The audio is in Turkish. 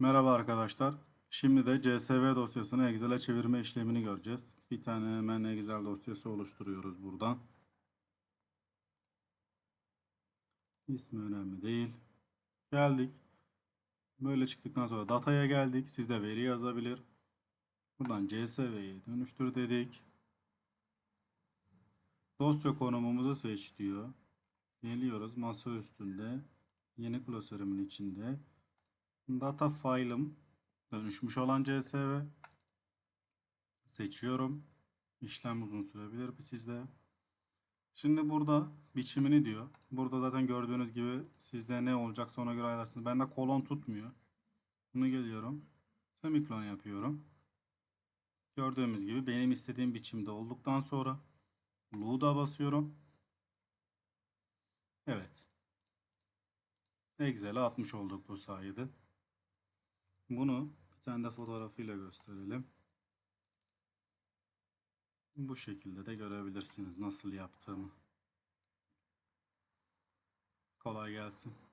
Merhaba arkadaşlar. Şimdi de CSV dosyasını Excel'e çevirme işlemini göreceğiz. Bir tane hemen Excel dosyası oluşturuyoruz buradan. İsmi önemli değil. Geldik. Böyle çıktıktan sonra dataya geldik. Siz de veri yazabilir. Buradan CSV'ye dönüştür dedik. Dosya konumumuzu seç diyor. Geliyoruz masa üstünde. Yeni klasörümün içinde. Data file'ım dönüşmüş olan CSV. Seçiyorum. İşlem uzun sürebilir mi sizde? Şimdi burada biçimini diyor. Burada zaten gördüğünüz gibi sizde ne olacaksa ona göre ayarlarsınız. Bende kolon tutmuyor. Bunu geliyorum. Semiklon yapıyorum. Gördüğümüz gibi benim istediğim biçimde olduktan sonra Load'a basıyorum. Evet. Excel'e atmış olduk bu sayede. Bunu bir tane de fotoğrafıyla gösterelim. Bu şekilde de görebilirsiniz nasıl yaptığımı. Kolay gelsin.